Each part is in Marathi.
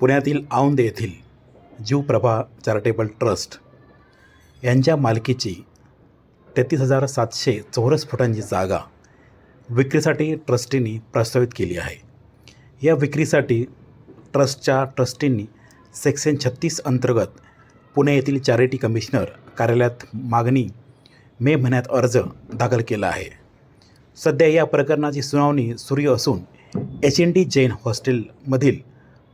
पुण्यातील औंध येथील जीवप्रभा चॅरिटेबल ट्रस्ट यांच्या मालकीची तेहतीस हजार सातशे चौरस फुटांची जागा विक्रीसाठी ट्रस्टींनी प्रस्तावित केली आहे. या विक्रीसाठी ट्रस्टच्या ट्रस्टींनी सेक्शन छत्तीस अंतर्गत पुणे येथील चॅरिटी कमिशनर कार्यालयात मागणी मे महिन्यात अर्ज दाखल केला आहे. सध्या या प्रकरणाची सुनावणी सुरू असून एच एन डी जैन हॉस्टेलमधील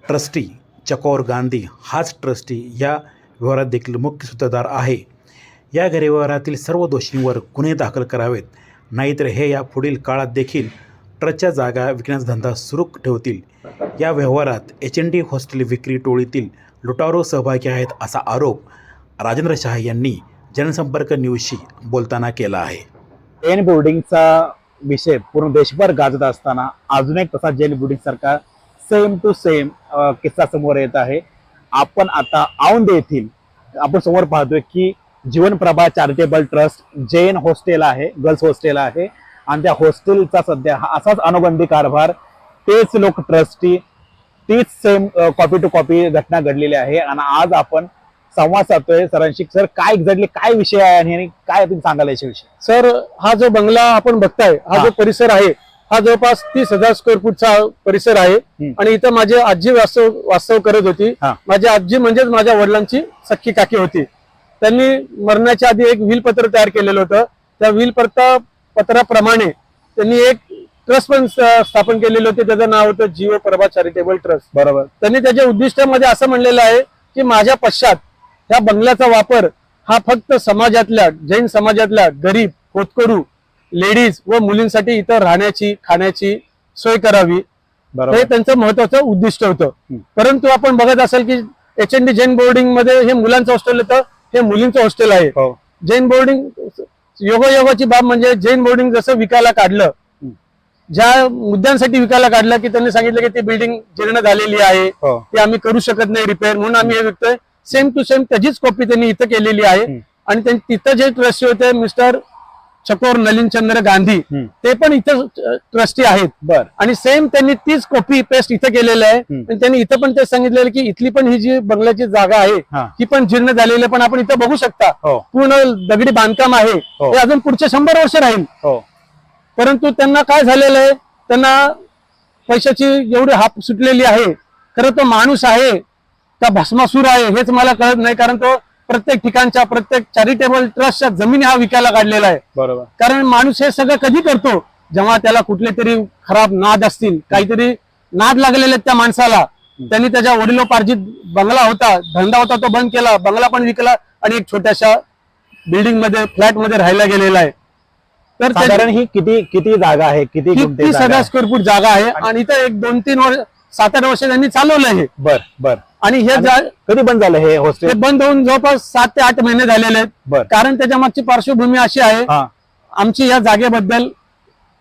ट्रस्टी चकोर गांधी हाच ट्रस्टी या व्यवहारात देखील मुख्य सूत्रधार आहे. या गैरव्यवहारातील सर्व दोषींवर गुन्हे दाखल करावेत. नाहीतर हे या पुढील काळात देखील ट्रस्टच्या जागा विकण्याचा धंदा सुरू ठेवतील. या व्यवहारात एच एन डी हॉस्टेल विक्री टोळीतील लुटारो सहभागी आहेत असा आरोप राजेंद्र शहा यांनी जनसंपर्क न्यूजशी बोलताना केला आहे. एन बोर्डिंगचा विषय पूर्ण देशभर गाजत असताना अजून एक तसा जेल बोर्डिंग सारखा सेम टू सेम किस्सा समोर येत आहे. आपण आता औंध येथील आपण समोर पाहतोय की Jeevanprabha charitable trust Jain hostel आहे गर्ल्स हॉस्टेल आहे. आणि त्या हॉस्टेलचा सध्या हा असाच अनुबंधी कारभार तेच लोक ट्रस्टी तीच सेम कॉपी टू कॉपी घटना घडलेली आहे. आणि आज आपण संवाद साधतोय सरांशी. सर काय एक्झॅक्टली काय विषय आहे आणि काय तुम्ही सांगाल याच्याविषयी? सर हा जो बंगला आपण बघताय हा हा. जो परिसर आहे हा जवळपास तीस हजार स्क्वेअर फूटचा परिसर आहे. आणि इथं माझी आजी वास्तव वास्तव करत होती. माझी आजी म्हणजेच माझ्या वडिलांची सख्खी काकी होती. त्यांनी मरण्याच्या आधी एक व्हील पत्र तयार केलेलं होतं. त्या व्हील पत्र पत्राप्रमाणे त्यांनी एक ट्रस्ट पण स्थापन केलेलं होते. त्याचं नाव होतं जीव प्रभा चॅरिटेबल ट्रस्ट बरोबर. त्यांनी त्याच्या उद्दिष्टामध्ये असं म्हणलेलं आहे की माझ्या पश्चात ह्या बंगल्याचा वापर हा फक्त समाजातल्या जैन समाजातल्या गरीब होतकरू लेडीज व मुलींसाठी इथं राहण्याची खाण्याची सोय करावी. हे त्यांचं महत्वाचं उद्दिष्ट होतं. परंतु आपण बघत असाल की एच एन डी जैन बोर्डिंगमध्ये हे मुलांचं हॉस्टेल होतं हे मुलींचं हॉस्टेल आहे. हो. जैन बोर्डिंग योगायोगाची बाब म्हणजे जैन बोर्डिंग जसं विकायला काढलं. ज्या मुद्द्यांसाठी विकायला काढलं की त्यांनी सांगितलं की ती बिल्डिंग जीर्ण झालेली आहे हो. ते आम्ही करू शकत नाही रिपेअर म्हणून आम्ही हे विकतोय. सेम टू सेम त्याचीच कॉपी त्यांनी इथं केलेली आहे. आणि तिथं जे ट्रस्टी होते मिस्टर चकोर नलिन चंद्र गांधी. ते पण इथं ट्रस्टी आहेत. बर. आणि सेम त्यांनी तीच कॉपी पेस्ट इथं केलेलं आहे. आणि त्यांनी इथं पण ते सांगितलेलं की इथली पण ही जी बंगल्याची जागा आहे हा. ही पण जीर्ण झालेली आहे पण आपण इथं बघू शकता. हो. पूर्ण दगडी बांधकाम आहे. हो. हे अजून पुढचे शंभर वर्ष राहील. हो. परंतु त्यांना काय झालेलं आहे? त्यांना पैशाची एवढी हाप सुटलेली आहे. खरं तो माणूस आहे का भस्मासूर आहे हेच मला कळत नाही. कारण तो प्रत्येक ठिकाणच्या प्रत्येक चॅरिटेबल ट्रस्टच्या जमिनी हा विकायला काढलेला आहे. बरोबर. कारण माणूस हे सगळं कधी करतो? जेव्हा त्याला कुठले तरी खराब नाद असतील काहीतरी नाद लागलेले त्या माणसाला. त्यांनी त्याच्या वडिलोपार्जित बंगला होता धंदा होता तो बंद केला बंगला पण विकला आणि एक छोट्याशा बिल्डिंगमध्ये फ्लॅटमध्ये राहायला गेलेला आहे. तर साधारण ही किती किती जागा आहे? किती हजार आहे? स्क्वेअर फूट जागा आहे आणि इथं एक दोन तीन वर्ष सात आठ वर्ष त्यांनी चालवलं हे बर बर. आणि हे जा- कधी बंद झालं हे हे हॉस्टेल बंद होऊन जवळपास सात ते आठ महिने झालेले आहेत. कारण त्याच्या मागची पार्श्वभूमी अशी आहे हा. आमची या जागेबद्दल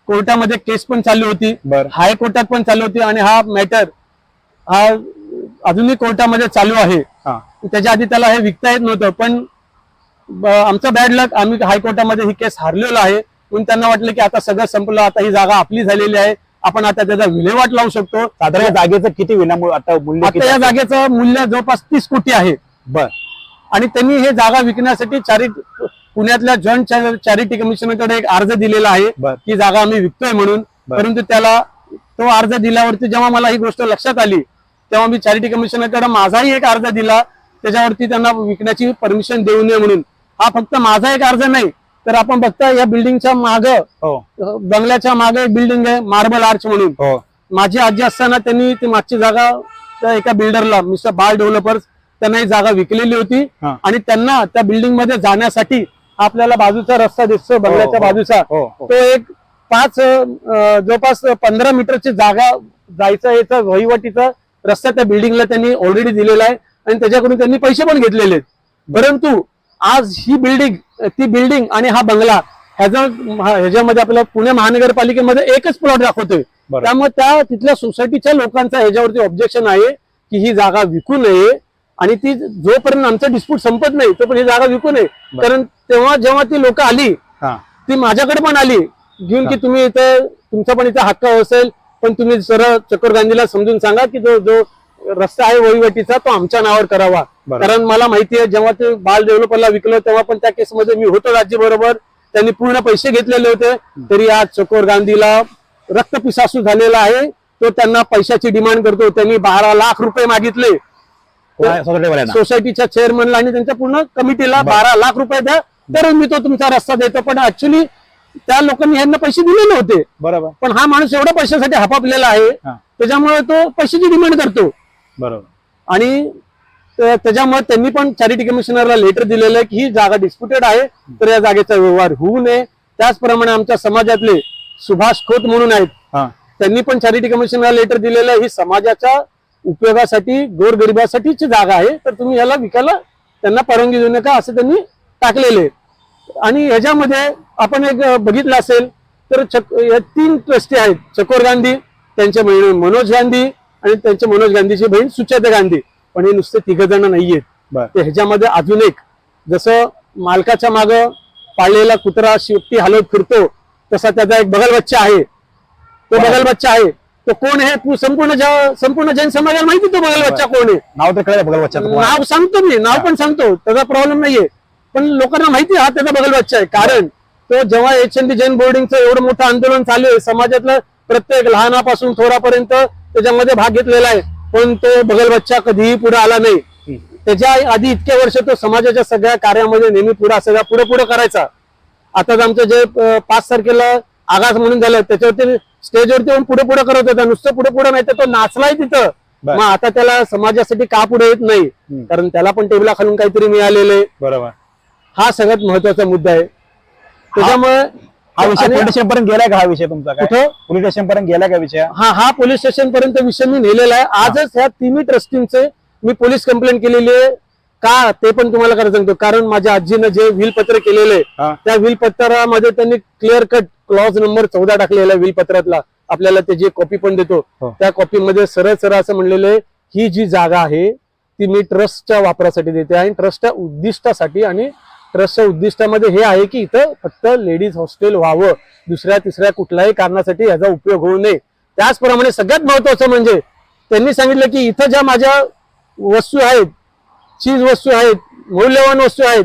कोर्टामध्ये केस पण चालू होती बर. हायकोर्टात पण चालू होती आणि हा मॅटर हा अजूनही कोर्टामध्ये चालू आहे. हा. त्याच्या आधी त्याला हे विकता येत नव्हतं पण ब- आमचं बॅड लक आम्ही हायकोर्टामध्ये ही केस हारलेलो आहे. म्हणून त्यांना वाटलं की आता सगळं संपलं आता ही जागा आपली झालेली आहे. आपण आता त्याचा विल्हेवाट लावू शकतो. साधारण या जागेचं किती विनामूल्य आता मूल्य आता किती या? जागेचं मूल्य जवळपास तीस कोटी आहे. बर. आणि त्यांनी हे जागा विकण्यासाठी चारी पुण्यातल्या जॉईंट चॅरिटी कमिशनकडे एक अर्ज दिलेला आहे. बर. की जागा आम्ही विकतोय म्हणून. बर. परंतु त्याला तो अर्ज दिल्यावरती जेव्हा मला ही गोष्ट लक्षात आली तेव्हा मी चॅरिटी कमिशनरकडे माझाही एक अर्ज दिला. त्याच्यावरती त्यांना विकण्याची परमिशन देऊ नये म्हणून. हा फक्त माझा एक अर्ज नाही. तर आपण बघता या बिल्डिंगच्या माग हो. बंगल्याच्या मागे एक बिल्डिंग आहे मार्बल आर्च म्हणून. हो. माझी आजी असताना त्यांनी ती मागची जागा त्या एका बिल्डरला मिस्टर बाल डेव्हलपर्स त्यांना ही जागा विकलेली होती. आणि त्यांना त्या बिल्डिंगमध्ये जाण्यासाठी आपल्याला बाजूचा रस्ता दिसतो बंगल्याच्या हो. बाजूचा. तो एक पाच जवळपास पंधरा मीटरची जागा जायचं याचा वहिवटीचा रस्ता त्या बिल्डिंगला त्यांनी ऑलरेडी दिलेला आहे. आणि त्याच्याकडून त्यांनी पैसे पण घेतलेले परंतु आज ही बिल्डिंग ती बिल्डिंग आणि हा बंगला ह्याचा ह्याच्यामध्ये आपल्याला पुणे महानगरपालिकेमध्ये एकच प्लॉट दाखवतोय. त्यामुळे त्या तिथल्या सोसायटीच्या लोकांचा ह्याच्यावरती ऑब्जेक्शन आहे की ही जागा विकू नये आणि ती जोपर्यंत आमचं डिस्प्यूट संपत नाही तोपर्यंत ही जागा विकू नये. कारण तेव्हा जेव्हा ती लोक आली ती माझ्याकडे पण आली घेऊन की तुम्ही इथं तुमचा पण इथं हक्क असेल पण तुम्ही सरळ चक्कर गांधीला समजून सांगा की जो जो रस्ता आहे वहिवटीचा तो आमच्या नावावर करावा. कारण मला माहिती आहे जेव्हा ते बाल डेव्हलपरला विकलं तेव्हा पण त्या केसमध्ये मी होतो राज्य बरोबर त्यांनी पूर्ण पैसे घेतलेले होते. तरी आज चकोर गांधीला रक्तपिसासू झालेला आहे. तो त्यांना पैशाची डिमांड करतो. त्यांनी बारा लाख रुपये मागितले. सोसायटीच्या चेअरमनला आणि त्यांच्या पूर्ण कमिटीला बारा. लाख रुपये द्या. तरच मी तो तुमचा रस्ता देतो. पण ऍक्च्युली त्या लोकांनी यांना पैसे दिले नव्हते. बरोबर. पण हा माणूस एवढ्या पैशासाठी हापापलेला आहे. त्याच्यामुळे तो पैशाची डिमांड करतो. बरोबर. आणि त्याच्यामुळे त्यांनी पण चॅरिटी कमिशनरला लेटर दिलेलं आहे की ही जागा डिस्प्युटेड आहे तर या जागेचा व्यवहार होऊ नये. त्याचप्रमाणे आमच्या समाजातले सुभाष खोत म्हणून आहेत हा. त्यांनी पण चॅरिटी कमिशनरला लेटर दिलेलं आहे. ही समाजाच्या उपयोगासाठी गोरगरिबासाठीची जागा आहे. तर तुम्ही याला विकायला त्यांना परवानगी देऊ नका असं त्यांनी टाकलेले आहे. आणि ह्याच्यामध्ये आपण एक बघितलं असेल तर चक या तीन ट्रस्टी आहेत. चकोर गांधी त्यांचे बहीण मनोज गांधी आणि त्यांचे मनोज गांधीची बहीण सुचेता गांधी. पण हे नुसते तिघ जण नाहीयेत तर ह्याच्यामध्ये अजून एक जसं मालकाच्या माग पाळलेला कुत्रा शेपटी हलवत फिरतो तसा त्याचा एक बगल बच्चा आहे. तो. बगल बच्चा आहे. तो कोण आहे? पू- संपूर्ण संपूर्ण जैन समाजाला माहिती तो बगल बच्चा कोण आहे? नाव तर कळलं बघा बच्चा नाव सांगतो मी नाव पण सांगतो. त्याचा प्रॉब्लेम नाहीये. पण लोकांना माहिती आहे हा त्याचा बगल बच्चा आहे. कारण तो जेव्हा एच एन डी जैन बोर्डिंगचं एवढं मोठं आंदोलन चालू आहे समाजातलं प्रत्येक लहानापासून थोरापर्यंत त्याच्यामध्ये भाग घेतलेला आहे. पण तो बगल बच्चा कधीही पुढे आला नाही. त्याच्या आधी इतके वर्ष तो समाजाच्या सगळ्या कार्यामध्ये नेहमी पुढे सगळ्या पुढे पुढे करायचा. आताच आमचं जे पाच तारखेला आगास म्हणून झालं त्याच्यावरती स्टेजवरती येऊन पुढे पुढे करत होता. नुसतं पुढे पुढे नाही तर तो नाचलाय तिथं. मग आता त्याला समाजासाठी का पुढे येत नाही. कारण त्याला पण टेबला खालून काहीतरी मिळालेलं आहे. बरोबर. हा सगळ्यात महत्त्वाचा मुद्दा आहे. त्याच्यामुळे हा विषय पोलीस स्टेशन पर्यंत गेलाय का हा विषय तुमचा काय? कुठं? पोलीस स्टेशन पर्यंत गेलाय का विषय? हा हा पोलीस स्टेशन पर्यंत विषय मी नेलेला आहे. आजच ह्या तिन्ही ट्रस्टींचे मी पोलीस कंप्लेंट केलेली आहे. का ते पण तुम्हाला करायला सांगतो. कारण माझ्या आजीनं जे व्हीलपत्र केलेले हा. त्या व्हीलपत्रामध्ये त्यांनी क्लिअर कट क्लॉज नंबर चौदा टाकलेला आहे व्हीलपत्रातला आपल्याला त्याची कॉपी पण देतो हो. त्या कॉपीमध्ये सरळ सरळ असं म्हणलेलं आहे ही जी जागा आहे ती मी ट्रस्टच्या वापरासाठी देते आणि ट्रस्टच्या उद्दिष्टासाठी आणि ट्रस्टच्या उद्दिष्टामध्ये हे आहे की इथं फक्त लेडीज हॉस्टेल व्हावं. दुसऱ्या तिसऱ्या कुठल्याही कारणासाठी याचा उपयोग होऊ नये. त्याचप्रमाणे सगळ्यात महत्वाचं म्हणजे त्यांनी सांगितलं की इथं ज्या माझ्या वस्तू आहेत चीज वस्तू आहेत मौल्यवान वस्तू आहेत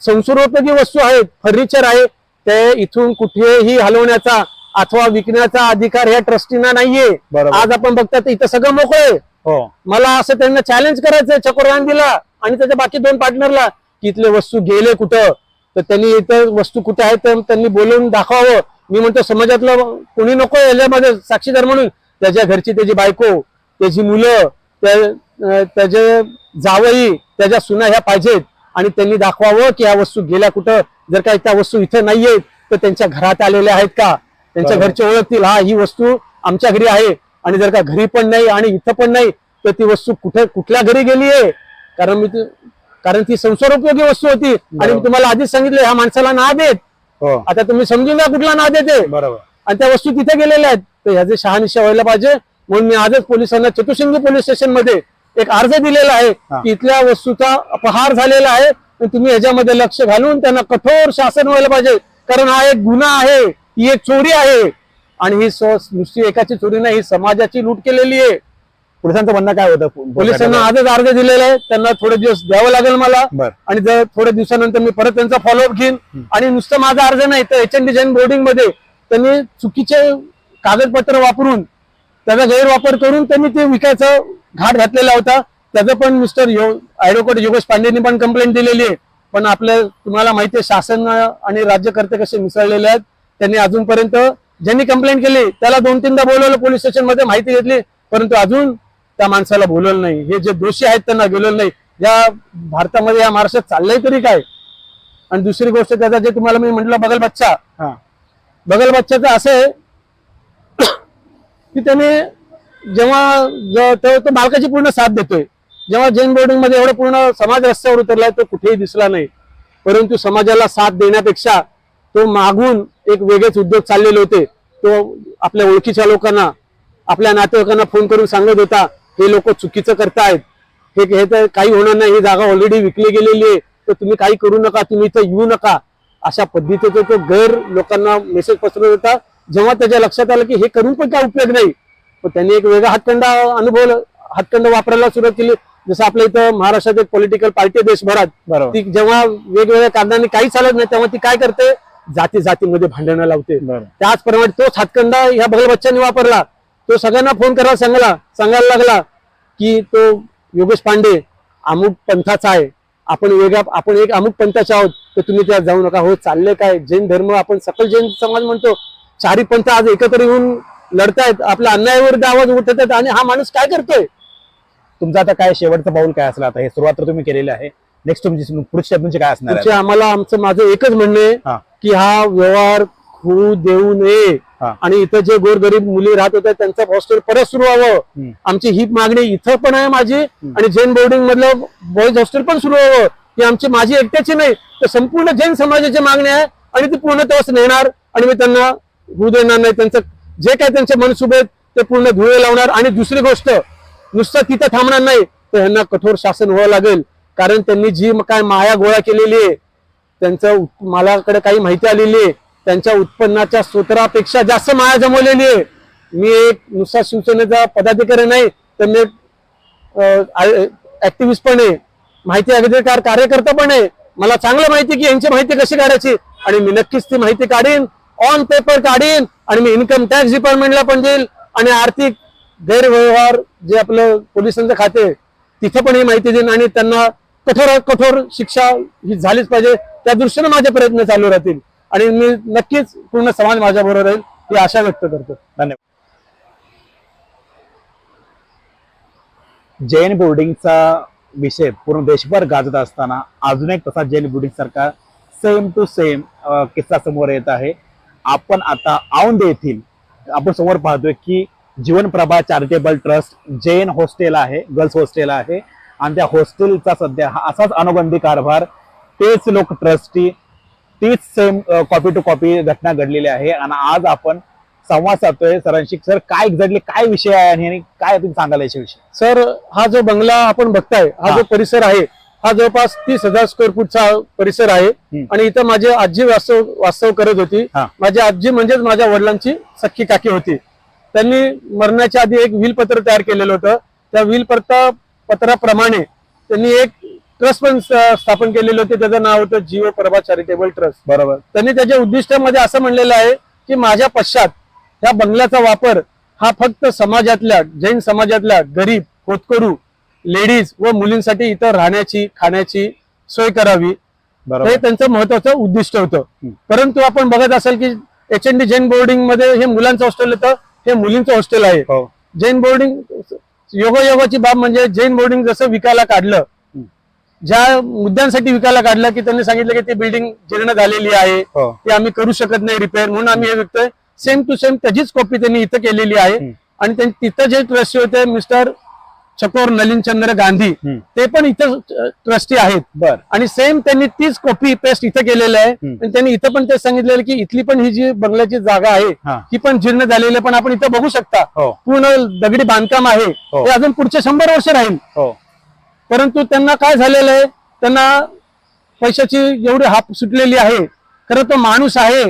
संसर्गोपयोगी वस्तू आहेत फर्निचर आहे ते इथून कुठेही हलवण्याचा अथवा विकण्याचा अधिकार ह्या ट्रस्टीना नाहीये. आज आपण बघतात इथं सगळं मोकळं आहे. हो. मला असं त्यांना चॅलेंज करायचंय चकोर गांधीला आणि त्याच्या बाकी दोन पार्टनरला की इथले वस्तू गेले कुठं? तर त्यांनी इथं वस्तू कुठे आहेत तर त्यांनी बोलवून दाखवावं. मी म्हणतो समाजातलं कोणी नको याच्यामध्ये साक्षीदार म्हणून. त्याच्या घरची त्याची बायको त्याची मुलं त्याचे जावई त्याच्या सुना ह्या पाहिजेत. आणि त्यांनी दाखवावं की ह्या वस्तू गेल्या कुठं? जर काही त्या वस्तू इथं नाहीयेत तर त्यांच्या घरात आलेल्या आहेत का? त्यांच्या. घरचे ओळखतील. हा ही वस्तू आमच्या घरी आहे. आणि जर का घरी पण नाही आणि इथं पण नाही तर ती वस्तू कुठे कुठल्या घरी गेली आहे कारण मी कारण ती संसारोपयोगी वस्तू होती. आणि मी. तुम्हाला आधीच सांगितलं ह्या माणसाला ना देत हो. आता तुम्ही समजून घ्या कुठला ना देते बरोबर. आणि त्या वस्तू तिथे गेलेल्या आहेत. तर ह्याचे शहानिशा व्हायला पाहिजे. म्हणून मी आजच पोलिसांना चतुशिंगी पोलीस स्टेशनमध्ये एक अर्ज दिलेला आहे. की इथल्या वस्तूचा अपहार झालेला आहे. आणि तुम्ही ह्याच्यामध्ये लक्ष घालून त्यांना कठोर शासन व्हायला पाहिजे. कारण हा एक गुन्हा आहे. ही एक चोरी आहे. आणि ही नुसती एकाची चोरी नाही ही समाजाची लूट केलेली आहे. पोलिसांचं म्हणणं काय होतं? पोलिसांना आजच अर्ज दिलेला आहे. त्यांना थोडे दिवस द्यावं लागेल मला. आणि जर थोड्या दिवसानंतर मी परत त्यांचा फॉलोअप घेईन. आणि नुसतं माझा अर्ज नाही तर एच एन डिझाईन बोर्डिंगमध्ये त्यांनी चुकीचे कागदपत्र वापरून त्याचा गैरवापर करून त्यांनी ते विकायचा घाट घातलेला होता. त्याचं पण मिस्टर यो ऍडव्होकेट योगेश पांडेंनी पण कंप्लेंट दिलेली आहे. पण आपल्या तुम्हाला माहिती आहे शासन आणि राज्यकर्ते कसे मिसळलेले आहेत. त्यांनी अजूनपर्यंत ज्यांनी कंप्लेंट केली त्याला दोन तीनदा बोलवलं पोलीस स्टेशनमध्ये माहिती घेतली. परंतु अजून त्या माणसाला बोलवलं नाही. हे जे दोषी आहेत त्यांना गेलेलं नाही. या भारतामध्ये या महाराष्ट्रात चाललंय तरी काय? आणि दुसरी गोष्ट त्याचा जे तुम्हाला मी म्हटलं बगल बच्चा. हा. बगल बच्चाचं असं आहे की त्याने जेव्हा तो मालकाची पूर्ण साथ देतोय. जेव्हा जैन बोर्डिंगमध्ये एवढं पूर्ण समाज रस्त्यावर उतरलाय तो कुठेही दिसला नाही. परंतु समाजाला साथ देण्यापेक्षा तो मागून एक वेगळेच उद्योग चाललेले होते. तो आपल्या ओळखीच्या लोकांना आपल्या नातेवाईकांना फोन करून सांगत होता हे लोक चुकीचं करतायत. हे हे तर काही होणार नाही. ही जागा ऑलरेडी विकली गेलेली आहे. तर तुम्ही काही करू नका. तुम्ही इथं येऊ नका. अशा पद्धतीचा तो गैर लोकांना मेसेज पसरत होता जेव्हा त्याच्या लक्षात आलं की हे करून पण काय उपयोग नाही. पण त्यांनी एक वेगळा हातखंडा अनुभव हातखंड वापरायला सुरुवात केली. जसं आपल्या इथं महाराष्ट्रात एक पॉलिटिकल पार्टी देशभरात. ती जेव्हा वेगवेगळ्या कारणांनी काही चालत नाही तेव्हा ती काय करते? जाती जातीमध्ये भांडणं लावते. त्याचप्रमाणे तोच हातखंडा ह्या बच्चांनी वापरला. तो सगळ्यांना फोन करायला सांगला सांगायला लागला की तो योगेश पांडे अमुक पंथाचा आहे. आपण वेगळा आपण एक अमुक पंथाचे आहोत तर तुम्ही त्यात जाऊ नका. हो चालले काय? जैन धर्म आपण सकल जैन समाज म्हणतो. चारी पंथ आज एकत्र येऊन लढतायत. आपल्या अन्यायाविरुद्ध आवाज उठत आहेत आणि हा माणूस काय करतोय? तुमचं आता काय शेवटचं पाऊल काय असलं आता हे सुरुवात तर तुम्ही केलेली आहे. नेक्स्ट तुमची पुढच्या तुमची काय असणार आहे? आम्हाला आमचं माझं एकच म्हणणं हा. आहे की हा व्यवहार होऊ देऊ नये. आणि इथं जे गोरगरीब मुली राहत होत्या त्यांचं हॉस्टेल परत सुरू व्हावं. आमची ही मागणी इथं पण आहे माझी. आणि जैन बोर्डिंग मधलं बॉईज हॉस्टेल पण सुरू व्हावं. ही आमची माझी एकट्याची नाही. तर संपूर्ण जैन समाजाची मागणी आहे. आणि ती पूर्णत्वास नेणार. आणि मी त्यांना होऊ देणार नाही. त्यांचं जे काय त्यांचे मनसुबे ते पूर्ण धुळे लावणार. आणि दुसरी गोष्ट नुसतं तिथं थांबणार नाही. तर ह्यांना कठोर शासन व्हावं लागेल. कारण त्यांनी जी काय माया गोळा केलेली आहे त्यांचं मलाकडे काही माहिती आलेली आहे. त्यांच्या उत्पन्नाच्या सूत्रापेक्षा जास्त माया जमवलेली आहे. मी एक नुसता शिवसेनेचा पदाधिकारी नाही तर मी ऍक्टिव्हिस्ट पण आहे. माहिती अधिकार कार्यकर्ता पण आहे. मला चांगलं माहिती आहे की यांची माहिती कशी काढायची? आणि मी नक्कीच ती माहिती काढीन ऑन पेपर काढीन आणि मी इन्कम टॅक्स डिपार्टमेंटला पण देईल. आणि आर्थिक गैरव्यवहार जे आपलं पोलिसांचं खाते आहे, तिथे पण ही माहिती देईन आणि त्यांना कठोर कठोर शिक्षा ही झालीच पाहिजे. त्या दृष्टीने माझे प्रयत्न चालू राहतील. आणि मी नक्कीच पूर्ण समाज माझ्या बरोबर राहील ही आशा व्यक्त करतो. धन्यवाद. जैन बोर्डिंगचा विषय पूर्ण देशभर गाजत असताना अजून एक तसा जैन बोर्डिंग सारखा सेम टू सेम किस्सा समोर येत आहे. आपण आता औंध येथील आपण समोर पाहतोय की Jeevanprabha charitable trust Jain hostel आहे गर्ल्स हॉस्टेल आहे. आणि त्या हॉस्टेलचा सध्या हा असाच अनुबंधी कारभार तेच लोक ट्रस्टी तीच सेम कॉपी टू कॉपी घटना घडलेली आहे. आणि आज आपण संवाद साधतोय. सरांशी सर काय एक्झॅक्टली काय विषय आहे आणि काय तुम्ही सांगाल याच्याविषयी? सर हा जो बंगला आपण बघताय हा. जो परिसर आहे हा जवळपास तीस हजार स्क्वेअर फूटचा परिसर आहे. आणि इथं माझी आजी वास्तव वास्तव करत होती. माझी आजी म्हणजेच माझ्या वडिलांची सख्खी काकी होती. त्यांनी मरण्याच्या आधी एक व्हील पत्र तयार केलेलं होतं. त्या व्हील पत्र पत्राप्रमाणे त्यांनी एक ट्रस्ट पण स्थापन केलेलं होते. त्याचं नाव होतं जीव प्रभा चॅरिटेबल ट्रस्ट. बरोबर. त्यांनी त्याच्या उद्दिष्टामध्ये असं म्हणलेलं आहे की माझ्या पश्चात या बंगल्याचा वापर हा फक्त समाजातल्या जैन समाजातल्या गरीब होतकरू लेडीज व मुलींसाठी इथं राहण्याची खाण्याची सोय करावी. बरोबर. हे त्यांचं महत्वाचं उद्दिष्ट होतं. परंतु आपण बघत असाल की एच एन डी जैन बोर्डिंगमध्ये हे मुलांचं हॉस्टेल होतं हे मुलींचं हॉस्टेल आहे. हो. जैन बोर्डिंग योगायोगाची बाब म्हणजे जैन बोर्डिंग जसं विकायला काढलं ज्या मुद्द्यांसाठी विकायला काढलं की त्यांनी सांगितलं की ती बिल्डिंग जीर्ण झालेली आहे हो. ते आम्ही करू शकत नाही रिपेअर म्हणून आम्ही हे विकतोय. सेम टू सेम त्याचीच कॉपी त्यांनी इथं केलेली आहे. हम्म. आणि त्यां- तिथं जे ट्रस्टी होते मिस्टर चकोर नलिनचंद्र गांधी हम्म. ते पण इथं ट्रस्टी आहेत. बर. आणि सेम त्यांनी तीच कॉपी पेस्ट इथं केलेलं आहे. हम्म. आणि त्यांनी इथं पण ते सांगितलेलं की इथली पण ही जी बंगल्याची जागा आहे हा. ही पण जीर्ण झालेली आहे पण आपण इथं बघू शकता. हो. पूर्ण दगडी बांधकाम आहे. हो. हे अजून पुढचे शंभर वर्ष राहील. हो. परंतु त्यांना काय झालेलं आहे? त्यांना पैशाची एवढी हाप सुटलेली आहे. खरं तो माणूस आहे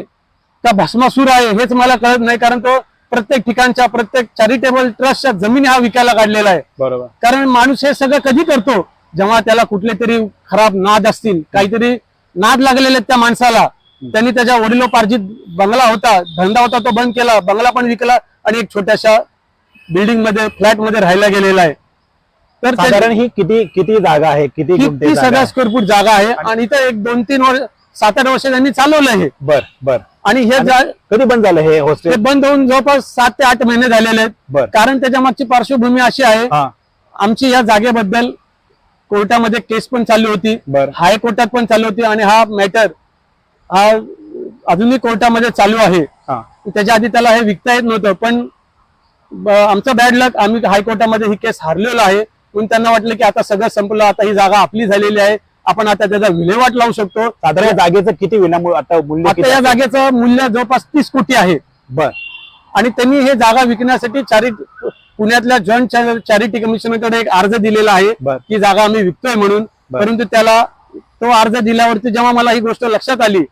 का भस्मासूर आहे हेच मला कळत नाही. कारण तो प्रत्येक ठिकाणच्या प्रत्येक चॅरिटेबल ट्रस्टच्या जमिनी हा विकायला काढलेला आहे. बरोबर. कारण माणूस हे सगळं कधी करतो? जेव्हा त्याला कुठले तरी खराब नाद असतील काहीतरी नाद लागलेले त्या माणसाला. त्यांनी त्याच्या वडिलोपार्जित बंगला होता धंदा होता तो बंद केला. बंगला पण विकला आणि एक छोट्याशा बिल्डिंगमध्ये फ्लॅटमध्ये राहायला गेलेला आहे. तर साधारण ही किती किती जागा आहे? किती ती गुंठे तीस जागा हजार आहे? स्क्वेअर फूट जागा आहे आणि इथं एक दोन तीन वर्ष सात आठ वर्ष त्यांनी चालवलं हे बर बर. आणि हे कधी बंद झालं हे हॉस्टेल बंद होऊन जवळपास सात ते आठ महिने झालेले आहेत. कारण त्याच्या मागची पार्श्वभूमी अशी आहे आमची या जागेबद्दल कोर्टामध्ये केस पण चालू होती हायकोर्टात पण चालू होती आणि हा मॅटर हा अजूनही कोर्टामध्ये चालू आहे. त्याच्या आधी त्याला हे विकता येत नव्हतं पण आमचं बॅड लक आम्ही हायकोर्टामध्ये ही केस हारलेलो आहे. म्हणून त्यांना वाटलं की आता सगळं संपलं आता ही जागा आपली झालेली आहे. आपण आता त्याचा विल्हेवाट लावू शकतो. साधारण जागेचं किती विनामूल्य आता मूल्य आता किती या? जागेचं मूल्य जवळपास तीस कोटी आहे. बर. आणि त्यांनी हे जागा विकण्यासाठी चारी पुण्यातल्या जॉईंट चॅरिटी कमिशनकडे एक अर्ज दिलेला आहे बर. की जागा आम्ही विकतोय म्हणून. बर. परंतु त्याला तो अर्ज दिल्यावरती जेव्हा मला ही गोष्ट लक्षात आली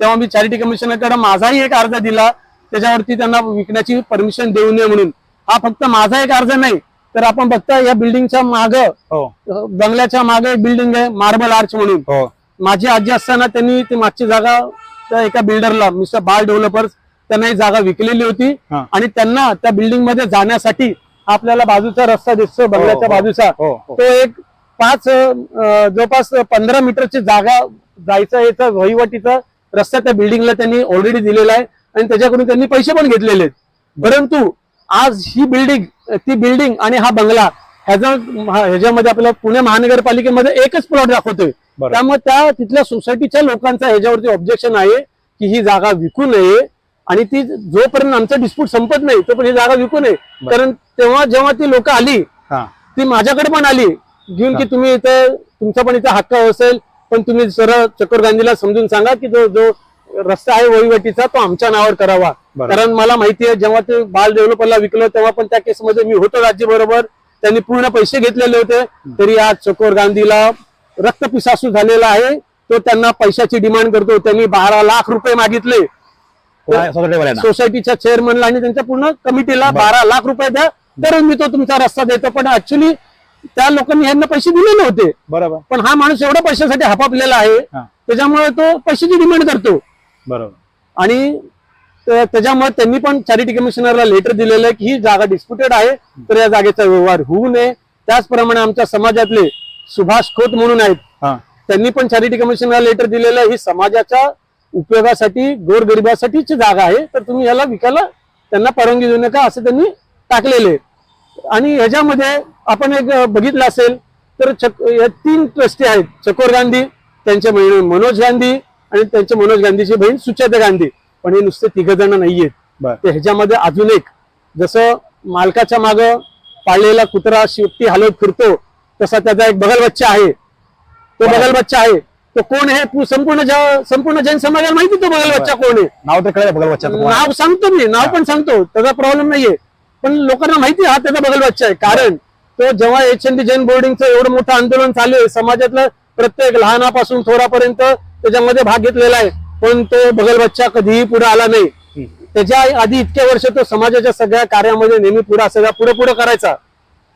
तेव्हा मी चॅरिटी कमिशनरकडे माझाही एक अर्ज दिला. त्याच्यावरती त्यांना विकण्याची परमिशन देऊ नये म्हणून. हा फक्त माझा एक अर्ज नाही तर आपण बघता या बिल्डिंगच्या माग हो. बंगल्याच्या मागे एक बिल्डिंग आहे मार्बल आर्च म्हणून. हो. माझी आजी असताना त्यांनी ती मागची जागा त्या एका बिल्डरला मिस्टर बाल डेव्हलपर्स त्यांना ही जागा विकलेली होती. आणि त्यांना त्या बिल्डिंगमध्ये जाण्यासाठी आपल्याला बाजूचा रस्ता दिसतो बंगल्याच्या हो. बाजूचा. तो एक पाच जवळपास पंधरा मीटरची जागा जायचा याचा वहिवटीचा रस्ता त्या बिल्डिंगला त्यांनी ऑलरेडी दिलेला आहे. आणि त्याच्याकडून त्यांनी पैसे पण घेतलेले आहेत. परंतु आज ही बिल्डिंग ती बिल्डिंग आणि हा बंगला ह्याचा ह्याच्यामध्ये आपल्या पुणे महानगरपालिकेमध्ये एकच प्लॉट दाखवतोय. त्यामुळे त्या तिथल्या सोसायटीच्या लोकांचा ह्याच्यावरती ऑब्जेक्शन आहे की ही जागा विकू नये. आणि ती जोपर्यंत आमचा डिस्प्यूट संपत नाही तोपर्यंत ही जागा विकू नये. कारण तेव्हा जेव्हा ती लोक आली हा. ती माझ्याकडे पण आली. घेऊन की तुम्ही इथे तुमचा पण इथे हक्क असेल पण तुम्ही सरळ चकोर गांधीला समजून सांगा की जो जो रस्ता आहे वहिवटीचा तो आमच्या नावावर करावा. कारण मला माहिती आहे जेव्हा ते बाल डेव्हलपरला विकलं तेव्हा पण त्या केसमध्ये मी होतो राज्य बरोबर त्यांनी पूर्ण पैसे घेतलेले होते. तरी आज चकोर गांधीला रक्तपिसासू झालेला आहे. तो त्यांना पैशाची डिमांड करतो. त्यांनी बारा लाख रुपये मागितले. सोसायटीवाल्यांना सोसायटीच्या चेअरमनला आणि त्यांच्या पूर्ण कमिटीला बारा. लाख रुपये द्या. तर मी तो तुमचा रस्ता देतो. पण ऍक्च्युली त्या लोकांनी यांना पैसे दिले नव्हते. बरोबर. पण हा माणूस एवढ्या पैशासाठी हापापलेला आहे. हा. त्याच्यामुळे तो पैशाची डिमांड करतो. बरोबर. आणि त्याच्यामुळे त्यांनी पण चॅरिटी कमिशनरला लेटर दिलेलं आहे की ही जागा डिस्प्युटेड आहे तर या जागेचा व्यवहार होऊ नये. त्याचप्रमाणे आमच्या समाजातले सुभाष खोत म्हणून आहेत त्यांनी पण चॅरिटी कमिशनरला लेटर दिलेलं आहे. ही समाजाच्या उपयोगासाठी गोरगरिबासाठीची जागा आहे. तर तुम्ही याला विकायला त्यांना परवानगी देऊ नका असं त्यांनी टाकलेले आहे. आणि ह्याच्यामध्ये आपण एक बघितलं असेल तर चक या तीन ट्रस्टी आहेत. चकोर गांधी त्यांचे बहीण मनोज गांधी आणि त्यांचे मनोज गांधीची बहीण सुचेता गांधी. पण हे नुसते तिघ जण नाहीयेत ह्याच्यामध्ये अजून एक जसं मालकाच्या माग पाळलेला कुत्रा शेपटी हलवत फिरतो तसा त्याचा एक बगल बच्चा आहे. तो बगल बच्चा आहे. तो कोण आहे? संपूर्ण संपूर्ण जैन समाजाला माहिती तो बगल बच्चा कोण आहे? नाव तर कळलं बघा बच्चा. नाव सांगतो मी नाव पण सांगतो. त्याचा प्रॉब्लेम नाहीये. पण लोकांना माहिती हा त्याचा बगल बच्चा आहे. कारण तो जेव्हा एच एन डी जैन बोर्डिंगचं एवढं मोठं आंदोलन चालू आहे समाजातलं प्रत्येक लहानापासून थोरापर्यंत त्याच्यामध्ये भाग घेतलेला आहे. पण तो बगल बच्चा कधीही पुढे आला नाही. त्याच्या आधी इतके वर्ष तो समाजाच्या सगळ्या कार्यामध्ये नेहमी पुढे सगळा पुढे पुढे करायचा.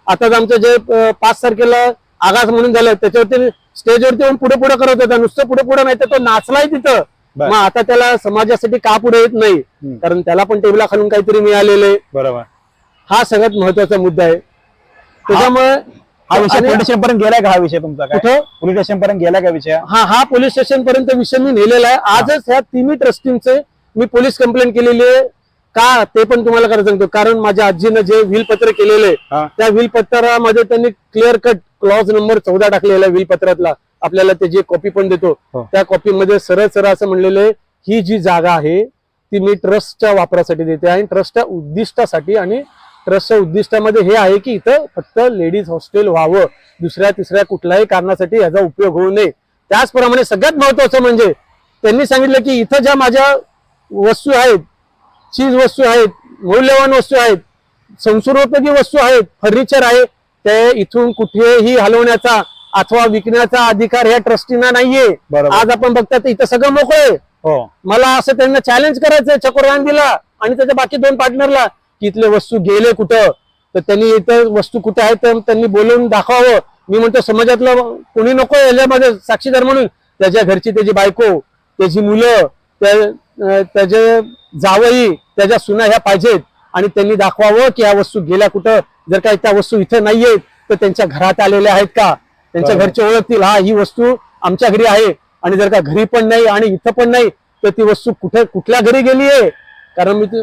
आता आमचं जे पाच तारखेला आगास म्हणून झालं त्याच्यावरती स्टेजवरती येऊन पुढे पुढे करत होता. नुसतं पुढे पुढे नाही तर तो नाचलाय तिथं. मग आता त्याला समाजासाठी का पुढे येत नाही. कारण त्याला पण टेबला खालून काहीतरी मिळालेलं आहे. बरोबर. हा सगळ्यात महत्त्वाचा मुद्दा आहे. त्याच्यामुळे हा विषय पोलीस स्टेशन पर्यंत गेलाय का हा विषय तुमचा काय? कुठं? पोलीस स्टेशन पर्यंत गेलाय का विषय? हा हा पोलीस स्टेशन पर्यंत विषय मी नेलेला आहे. आजच ह्या तिन्ही ट्रस्टींचे मी पोलीस कंप्लेंट केलेली आहे. का? ते पण तुम्हाला करायला सांगतो. कारण माझ्या आजीनं जे व्हीलपत्र केलेले हा. त्या व्हीलपत्रामध्ये त्यांनी क्लिअर कट क्लॉज नंबर चौदा टाकलेला आहे व्हीलपत्रातला आपल्याला त्याची कॉपी पण देतो हो. त्या कॉपीमध्ये सरळ सरळ असं म्हणलेलं आहे ही जी जागा आहे ती मी ट्रस्टच्या वापरासाठी देते आणि ट्रस्टच्या उद्दिष्टासाठी आणि ट्रस्टच्या उद्दिष्टामध्ये हे आहे की इथं फक्त लेडीज हॉस्टेल व्हावं. दुसऱ्या तिसऱ्या कुठल्याही कारणासाठी याचा उपयोग होऊ नये. त्याचप्रमाणे सगळ्यात महत्वाचं म्हणजे त्यांनी सांगितलं की इथं ज्या माझ्या वस्तू आहेत चीज वस्तू आहेत मौल्यवान वस्तू आहेत संसर्गोपयोगी वस्तू आहेत फर्निचर आहे ते इथून कुठेही हलवण्याचा अथवा विकण्याचा अधिकार ह्या ट्रस्टीना नाहीये. आज आपण बघतात इथं सगळं मोकळं आहे. हो. मला असं त्यांना चॅलेंज करायचंय चकोर गांधीला आणि त्याच्या बाकी दोन पार्टनरला की इथले वस्तू गेले कुठं? तर त्यांनी इथं वस्तू कुठे आहेत तर त्यांनी बोलून दाखवावं. मी म्हणतो समाजातलं कोणी नको याच्यामध्ये साक्षीदार म्हणून. त्याच्या घरची त्याची बायको त्याची मुलं त्याचे जावई त्याच्या सुना ह्या पाहिजेत. आणि त्यांनी दाखवावं की ह्या वस्तू गेल्या कुठं? जर काही त्या वस्तू इथं नाहीयेत तर त्यांच्या घरात आलेल्या आहेत का? त्यांच्या. घरचे ओळखतील. हा ही वस्तू आमच्या घरी आहे. आणि जर का घरी पण नाही आणि इथं पण नाही तर ती वस्तू कुठे कुठल्या घरी गेली आहे कारण मी ती-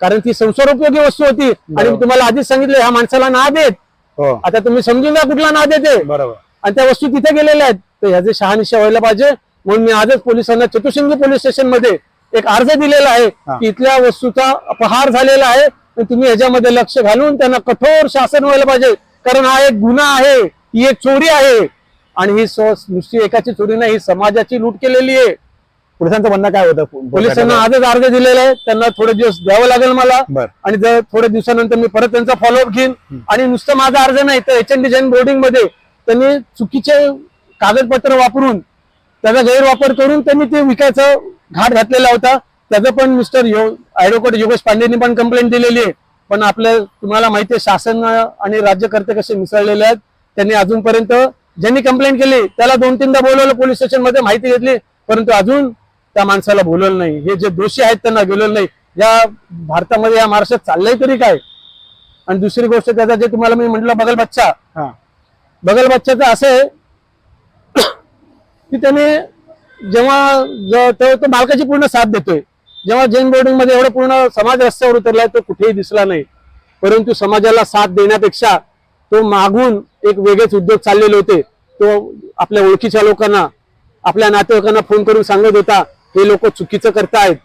कारण ती संसारोपयोगी वस्तू होती. आणि मी. तुम्हाला आधीच सांगितलं ह्या माणसाला ना देत हो. आता तुम्ही समजून घ्या कुठला ना देते बरोबर. आणि त्या वस्तू तिथे गेलेल्या आहेत. तर ह्याचे शहानिशा व्हायला पाहिजे. म्हणून मी आजच पोलिसांना चतुशिंगी पोलीस स्टेशनमध्ये एक अर्ज दिलेला आहे. की इथल्या वस्तूचा अपहार झालेला आहे. आणि तुम्ही ह्याच्यामध्ये लक्ष घालून त्यांना कठोर शासन व्हायला पाहिजे. कारण हा एक गुन्हा आहे. ही एक चोरी आहे. आणि ही नुसती एकाची चोरी नाही ही समाजाची लूट केलेली आहे. पोलिसांचं म्हणणं काय होतं? पोलिसांना आजच अर्ज दिलेला आहे. त्यांना थोडे दिवस द्यावं लागेल मला. आणि जर थोड्या दिवसानंतर मी परत त्यांचा फॉलोअप घेईन. आणि नुसतं माझा अर्ज नाही तर एच एन डिझाईन बोर्डिंगमध्ये त्यांनी चुकीचे कागदपत्र वापरून त्याचा गैरवापर करून त्यांनी ते विकायचा घाट घातलेला होता. त्याचं पण मिस्टर ऍडव्होकेट योगेश पांडेंनी पण कंप्लेंट दिलेली आहे. पण आपलं तुम्हाला माहिती आहे शासन आणि राज्यकर्ते कसे मिसळलेले आहेत. त्यांनी अजूनपर्यंत ज्यांनी कंप्लेंट केली त्याला दोन तीनदा बोलवलं पोलीस स्टेशनमध्ये माहिती घेतली. परंतु अजून त्या माणसाला बोलवलं नाही. हे जे दोषी आहेत त्यांना गेलेलं नाही. या भारतामध्ये या महाराष्ट्रात चाललंय तरी काय? आणि दुसरी गोष्ट त्याचा जे तुम्हाला मी म्हटलं बगल बच्चा. हा. बगल बच्चाचं असं आहे की त्याने जेव्हा तो मालकाची पूर्ण साथ देतोय. जेव्हा जैन बोर्डिंगमध्ये एवढा पूर्ण समाज रस्त्यावर उतरलाय तो कुठेही दिसला नाही. परंतु समाजाला साथ देण्यापेक्षा तो मागून एक वेगळेच उद्योग चाललेले होते. तो आपल्या ओळखीच्या लोकांना आपल्या नातेवाईकांना फोन करून सांगत होता. हे लोक चुकीचं करतायत.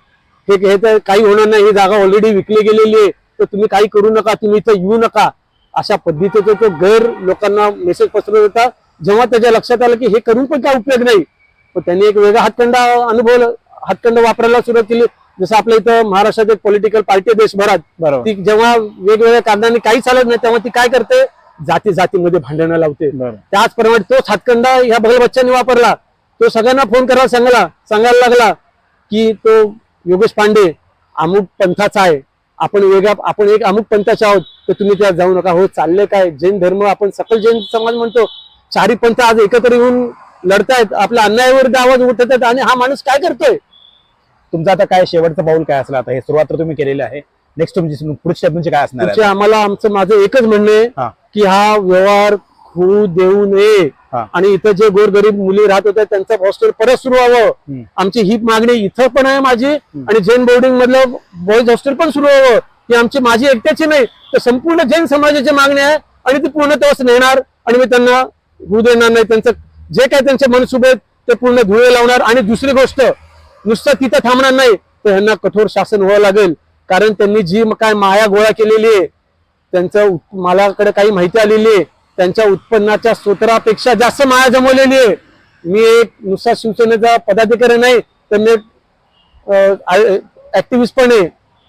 हे हे तर काही होणार नाही. ही जागा ऑलरेडी विकली गेलेली आहे. तर तुम्ही काही करू नका. तुम्ही इथं येऊ नका. अशा पद्धतीचा तो गैर लोकांना मेसेज पसरत होता जेव्हा त्याच्या लक्षात आलं की हे करून पण काय उपयोग नाही. पण त्यांनी एक वेगळा हातखंडा अनुभव हातखंड वापरायला सुरुवात केली. जसं आपल्या इथं महाराष्ट्रात एक पॉलिटिकल पार्टी देशभरात. ती जेव्हा वेगवेगळ्या कारणांनी काही चालत नाही तेव्हा ती काय करते? जाती जातीमध्ये भांडणं लावते. त्याचप्रमाणे तोच हातखंडा ह्या बच्चांनी वापरला. तो सगळ्यांना फोन करायला सांगला सांगायला लागला की तो योगेश पांडे अमुक पंथाचा आहे. आपण वेगळा आपण एक अमुक पंथाचे आहोत तर तुम्ही त्यात जाऊ नका. हो चालले काय? जैन धर्म आपण सकल जैन समाज म्हणतो. चारी पंथ आज एकत्र येऊन लढतायत आपल्या अन्यायाविरुद्ध आवाज उठत आहेत आणि हा माणूस काय करतोय? तुमचं आता काय शेवटचं पाऊल काय असलं आता हे सुरुवात तर तुम्ही केलेली आहे. नेक्स्ट तुमची पुढची स्टेप तुमची काय असणार आम्हाला आमचं माझं एकच म्हणणं आहे. की हा व्यवहार होऊ देऊ नये. आणि इथं जे गोरगरीब मुली राहत होत्या त्यांचं हॉस्टेल परत सुरू व्हावं. आमची ही मागणी इथं पण आहे माझी. आणि जैन बोर्डिंग मधलं बॉईज हॉस्टेल पण सुरू व्हावं. ही आमची माझी एकट्याची नाही तर संपूर्ण जैन समाजाची मागणी आहे. आणि ती पूर्णत्वास नेणार. आणि मी त्यांना होऊ देणार नाही. त्यांचं जे काय त्यांचे मनसुबे आहेत ते पूर्ण धुळे लावणार. आणि दुसरी गोष्ट नुसतं तिथं थांबणार नाही तर ह्यांना कठोर शासन व्हावं लागेल. कारण त्यांनी जी काय माया गोळा केलेली आहे त्यांचं मला-कडे काही माहिती आलेली आहे त्यांच्या उत्पन्नाच्या सूत्रापेक्षा जास्त माया जमवलेली आहे. मी एक नुसता शिवसेनेचा पदाधिकारी नाही तर मी ऍक्टिव्हिस्ट पण आहे.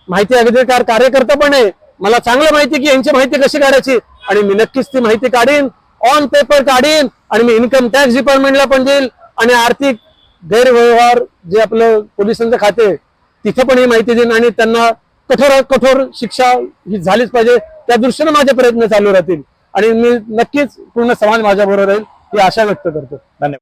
माहिती अधिकार कार्यकर्ता पण आहे. मला चांगलं माहिती की यांची माहिती कशी काढायची? आणि मी नक्कीच ती माहिती काढीन ऑन पेपर काढीन आणि मी इन्कम टॅक्स डिपार्टमेंटला पण देईल. आणि आर्थिक गैरव्यवहार जे आपलं पोलिसांचं खाते तिथं पण ही माहिती देईन आणि त्यांना कठोर कठोर शिक्षा ही झालीच पाहिजे. त्या दृष्टीने माझे प्रयत्न चालू राहतील. आणि मी नक्कीच पूर्ण समाज माझ्या बरोबर राहील ही आशा व्यक्त करतो. धन्यवाद.